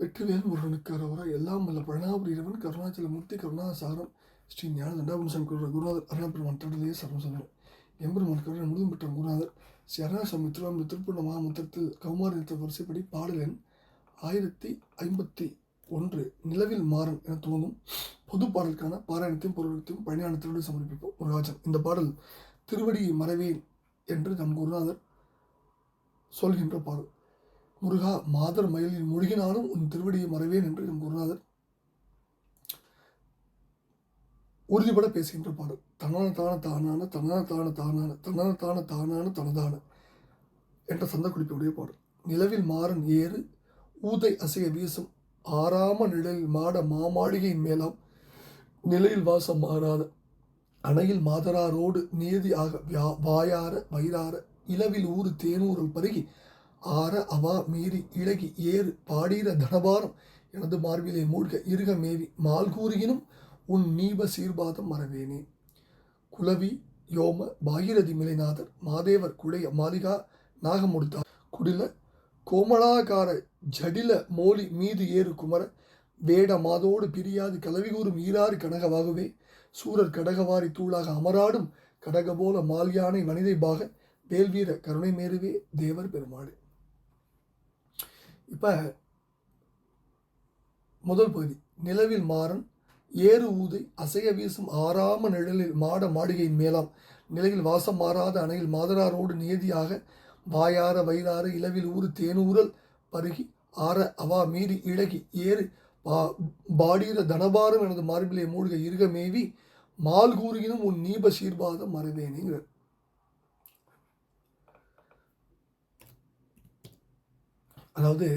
வெற்றிவேல் முருகனுக்கு அரோரா எல்லாம் வல்ல. பழனாபுரி இறைவன் கருணாச்சலமூர்த்தி கருணாசாரம் ஸ்ரீ ஞான தண்டாபுரம் குரு குருநாதர் அருணாபெருமான் தொடர்லேயே சரணம் சொல்லுவோம் எம்பெருமான் கருணை முழுதும் பெற்ற குருநாதர் ஸ்ரீ அருணாசாமி திருவாமி திருப்பூர்ண மாமுத்திரத்தில் கௌமாரி நிறுத்த வரிசைப்படி பாடலின் ஆயிரத்தி ஐம்பத்தி ஒன்று நிலவில் மாறன் என துவங்கும் பொது பாடலுக்கான பாராயணத்தையும் பொருளத்தையும் பழனியானத்தோடு சமர்ப்பிப்போம். முருகாஜன் இந்த பாடல் திருவடி மறைவேன் என்று நம் குருநாதர் சொல்கின்ற பாடல். முருகா மாதர் மயிலில் முழுகினாலும் உன் திருவடியை மறவேன் என்று நம் குருநாதர் உறுதிபட பேசுகின்ற பாடல் தன்னான தான தானான தன்னான தான தானான தன்னான தான தானான தனதான என்ற சந்த குறிப்புடைய பாடல் நிலவில் மாறன் ஏறு ஊதை அசைய வீசும் ஆறாம நிழலில் மாட மாமாளிகையின் மேலாம் நிலையில் வாசம் மாறாத அணையில் மாதராரோடு நீதி ஆக வியா வாயார வயிறார இளவில் ஊறு தேனூரல் பருகி ஆற அவா மீறி இழகி ஏறு பாடீர தனபாரம் எனது மார்பிலே மூழ்க இருக மேவி மால் கூறுகினும் உன் நீப சீர்பாதம் மறவேனே. குலவி யோம பாகிரதி மிலைநாதர் மாதேவர் குடைய மாலிகா நாகமுடுத்தார் குடில கோமலாகார ஜடில மோலி மீது ஏறு குமர வேட மாதோடு பிரியாது கலவி கூறும் ஈராறு கனகவாகவே. சூரர் கடகவாரி தூளாக அமராடும் கடக போல மால்யானை மனிதை பாக வேல்வீர கருணை மேருவே தேவர் பெருமாள். இப்போ முதல் பகுதி. நிலவில் மாறன் ஏறு ஊதை அசைய வீசும் ஆறாம நிழலில் மாட மாளிகையின் மேலாம். நிலையில் வாசம் மாறாத அணையில் மாதராரோடு நியதியாக வாயார வயிறார இளவில் ஊறு தேனூரல் பருகி ஆற அவா மீறி இழகி ஏறு பா பாடீர தனபாரம் எனது மார்பிலே மூழ்க இருக மேவி மால் கூறுகினும் உன் நீப சீர்பாதம் மறவேனேங்கிற அதாவது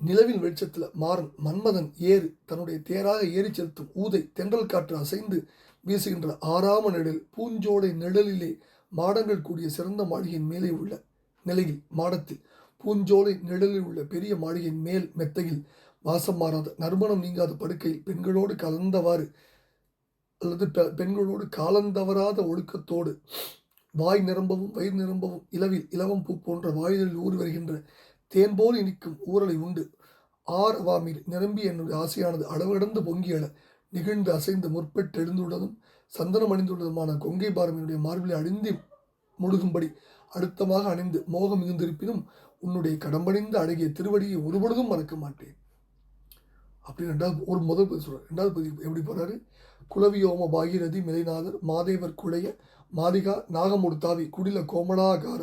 நிலவின் வெளிச்சத்தில் மாறன் மன்மதன் ஏறு தன்னுடைய தேராக ஏறி செலுத்தும் ஊதை தென்றல் காற்று அசைந்து வீசுகின்ற ஆறாம நிழல் பூஞ்சோடை நிழலிலே மாடங்கள் கூடிய சிறந்த மாளிகையின் மேலே உள்ள நிலையில் மாடத்தில் பூஞ்சோலை நிழலில் உள்ள பெரிய மாளிகையின் மேல் மெத்தையில் வாசம் மாறாத நறுமணம் நீங்காத படுக்கையில் பெண்களோடு கலந்தவாறு அல்லது பெ- பெண்களோடு காலந்தவராத ஒழுக்கத்தோடு வாய் நிரம்பவும் வயிறு நிரம்பவும் இலவில் இலவம் பூ போன்ற வாயிலில் ஊறி வருகின்ற தேன் போல் இனிக்கும் ஊரலை உண்டு. ஆர் வாமில் நிரம்பி என்னுடைய ஆசையானது அளவிடந்து பொங்கியல நிகழ்ந்து அசைந்து முற்பட்டு எழுந்துள்ளதும் சந்தனம் அணிந்துள்ளதுமான கொங்கை பாரம் என்னுடைய மார்பிலை அழிந்து முழுகும்படி அழுத்தமாக அணிந்து மோகம் மிகுந்திருப்பினும் உன்னுடைய கடம்பணிந்த அழகிய திருவடியை ஒருபொழுதும் மறக்க மாட்டேன். அப்படின்னு ரெண்டாவது ஒரு முதல் பதிவு சொல்கிறார் ரெண்டாவது பதிவு எப்படி போகிறாரு குலவியோம பாகீரதி மிலைநாதர் மாதேவர் குழைய மாதிகா நாகமுடுத்தாவி குடில கோமலாகார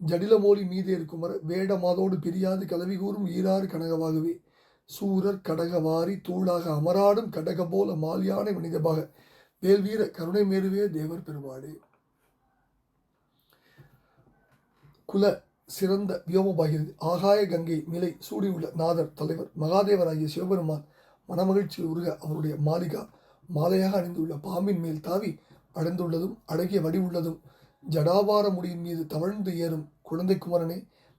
ஜடிலமோலி மீதே குமர வர வேடமாதோடு பிரியாது கலவி கூறும் ஈராறு கனகவாகவே சூரர் கடகவாரி தூளாக அமராடும் கடக போல மாலியான மனிதபாக. வேல்வீர கருணை மேருவே தேவர் பெருமாடு குல சிறந்த வியோமபாகிறது ஆகாய கங்கை நிலை சூடியுள்ள நாதர் தலைவர் மகாதேவராகிய சிவபெருமான் மனமகிழ்ச்சி உருக அவருடைய மாளிகா. மாலையாக அணிந்துள்ள பாம்பின் மேல் தாவி அடைந்துள்ளதும் அழகிய வடிவுள்ளதும் ஜடாபார முடியின் மீது தவழ்ந்து ஏறும் குழந்தை குமரனே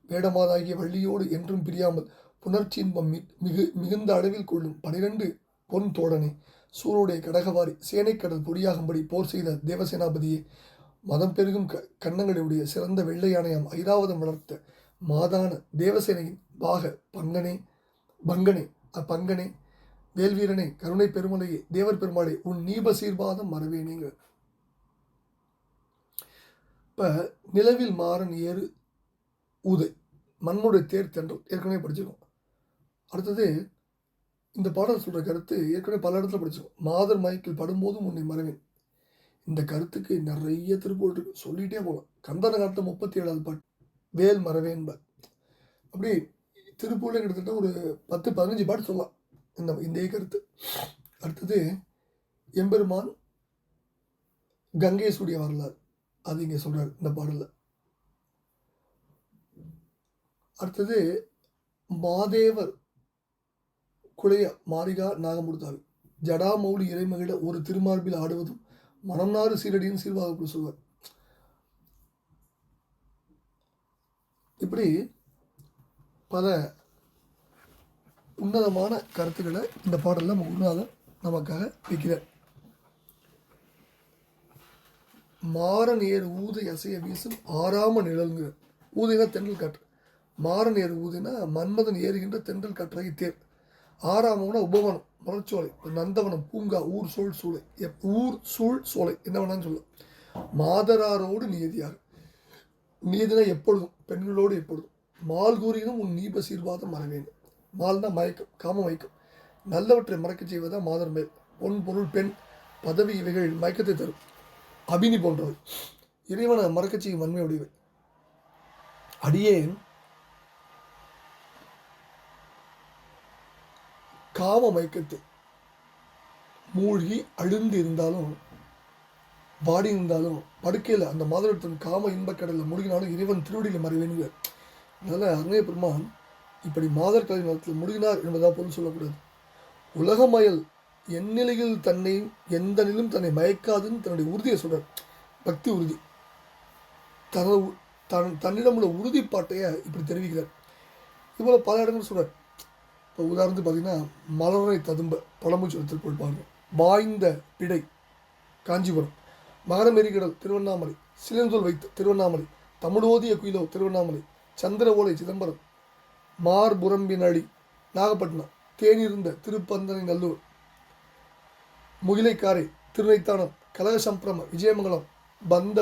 வேடமாதாகிய வள்ளியோடு என்றும் பிரியாமல் புணர்ச்சியின்பம் மி- மிகு மிகுந்த அளவில் கொள்ளும் பனிரெண்டு பொன் தோழனே சூருடைய கடகவாரி சேனைக்கடல் பொடியாகும்படி போர் செய்த தேவசேனாபதியே மதம் பெருகும் க கன்னங்களுடைய சிறந்த வெள்ளையானையாம் ஐராவதம் வளர்த்த மாதான தேவசேனையின் பாக பங்கனே பங்கனே அப்பங்கனே வேல்வீரனே கருணை பெருமலையே தேவர் பெருமாளே உன் நீப சீர்வாதம் மறவேனேங்க இப்போ நிலவில் மாறன் ஏறு ஊதை. மண்ணுடைய தேர் தென்றல். ஏற்கனவே படிச்சிருக்கோம். அடுத்தது இந்த பாடல் சொல்கிற கருத்து ஏற்கனவே பல இடத்துல படிச்சிருக்கோம். மாதர் மயக்கில் படும்போதும் உன்னை மறவேன். இந்த கருத்துக்கு நிறைய திருப்பூர் இருக்கு. சொல்லிகிட்டே போகலாம் கந்தன காலத்தில் முப்பத்தி ஏழாவது பாட்டு வேல் மறவேன்பர் அப்படி திருப்பூரில் கிட்டத்தட்ட ஒரு பத்து பதினஞ்சு பாட்டு சொல்லலாம். இந்த இந்த கருத்து. அடுத்தது எம்பெருமான் கங்கை சூடிய வரலாறு. அது இங்கே சொல்கிறார் இந்த பாடலில். அடுத்தது மாதேவர் குழைய மாரிகா நாகமுடுத்தாள் ஜடாமௌலி இறைமகிழ ஒரு திருமார்பில் ஆடுவதும் மனம்நாறு சீரடியின் சீர்வாக சொல்வார். இப்படி பல உன்னதமான கருத்துக்களை இந்த பாடலில் நம்ம குருநாதர் நமக்காக வைக்கிறார். மாறன் ஏறு ஊதை அசைய வீசும் ஆறாம நிழல்ங்கிற ஊதினா தென்றல் காற்று. மாறன் ஏறு ஊதினா மன்மதன் ஏறுகின்ற தென்றல் காற்றாகி தேர். ஆறாமம்னா உபவனம் மலர்ச்சோலை நந்தவனம் பூங்கா ஊர் சூழ் சூளை எப் ஊர் சூழ் சோலை என்ன வேணாலும் சொல்லலாம் மாதராரோடு நியதியாக நீதினா எப்பொழுதும் பெண்களோடு எப்பொழுதும். மால் கூறினும் உன் நீப சீர்வாதம் மறவேன். மால்னா மயக்கம் காம மயக்கம். நல்லவற்றை மறக்கச் செய்வதா மாதர் மேல். பொன் பொருள் பெண் பதவி இவைகள் மயக்கத்தை தரும். அபினி போன்றவை இறைவனை மறக்கச் வன்மை உடையவை அடியேன் காம மயக்கத்தில் மூழ்கி அழுந்து இருந்தாலும் பாடி இருந்தாலும் படுக்கையில் அந்த மாதவத்தின் காம இன்பக்கடலில் முழுகினாலும் இறைவன் திருவடியில் மறைவேனுங்க. அதனால் அருணைய பெருமான் இப்படி மாதர் கலை நேரத்தில் முழுகினார் என்பதாக பொருள் சொல்லக்கூடாது. உலகமயல் எந்நிலையில் தன்னை எந்த நிலையும் தன்னை மயக்காதுன்னு தன்னுடைய உறுதியை சொல்கிறார் பக்தி உறுதி. தனது தன் தன்னிடம் உள்ள உறுதிப்பாட்டையை இப்படி தெரிவிக்கிறார். இதுபோல் பல இடங்கள் சொல்கிறார் இப்போ உதாரணத்துக்கு பார்த்தீங்கன்னா மலரை ததும்ப பழமூச்சு திருப்பூர் பாருங்க. வாய்ந்த பிடை காஞ்சிபுரம். மகரமெரிகடல் திருவண்ணாமலை. சிலந்தூர் வைத்த திருவண்ணாமலை. தமிழோதிய குயிலோ திருவண்ணாமலை. சந்திர ஓலை சிதம்பரம். மார்புரம்பினடி நாகப்பட்டினம். தேனிருந்த திருப்பந்தனை நல்லூர். முகிலைக்காரை திருநைத்தானம் கலகசம்பிரம விஜயமங்கலம் பந்த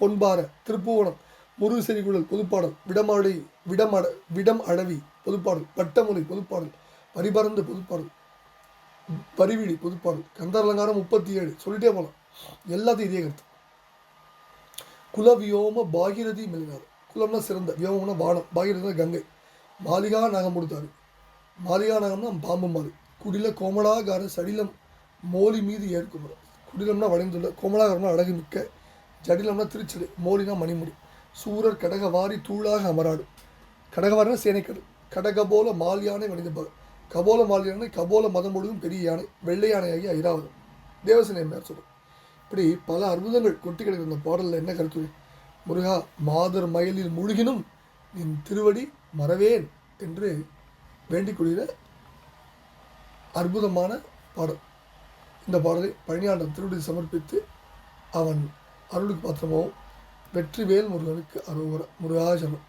பொன்பார திருப்புவனம் முருகசெறிகுழல் பொதுப்பாடல் விடமாடி விடமட விடம் அடவி பொதுப்பாடல் பட்டமொழி பொதுப்பாடல் பரிபறந்து பொதுப்பாடல் பரிவிழி பொதுப்பாடல் கந்தரலங்காரம் முப்பத்தி ஏழு சொல்லிட்டே போகலாம் எல்லாத்தையும் இதே கருத்து. குலவியோம பாகிரதி மெலினார். குலம்னா சிறந்த வியோமம்னா வானம் பாகிரதினா கங்கை. மாளிகா நாகம் கொடுத்தாரு. மாளிகா நாகம்னா பாம்பு மாலி குடில கோமலாகார சடிலம் மோலி மீது ஏற்குமுறை குடிலம்னா வளைந்துள்ள கோமலாகரம்னா அழகு மிக்க ஜடிலம்னா திருச்சடை மோலினா மணிமுடி. சூரர் கடகவாரி தூளாக அமராடு கடகவாரினா சேனைக்கடு. கடகபோல மால் யானை வணிந்தபவர் கபோல மால் யானை கபோல மதம் முழுவதும் பெரிய யானை வெள்ளை யானையாகி ஐராவதம். தேவசேனை சொல்லும். இப்படி பல அற்புதங்கள் கொட்டி கிடக்கிற இந்த பாடலில் என்ன கருத்து? முருகா மாதர் மயிலில் முழுகினும் நின் திருவடி மறவேன் என்று வேண்டிக் கொள்கிற அற்புதமான பாடல். இந்த பாடலை பழனியாண்டம் திருவடி சமர்ப்பித்து அவன் அருளுக்கு பாத்திரமாகவும் வெற்றிவேல் முருகனுக்கு அருவர முருகாசனம்.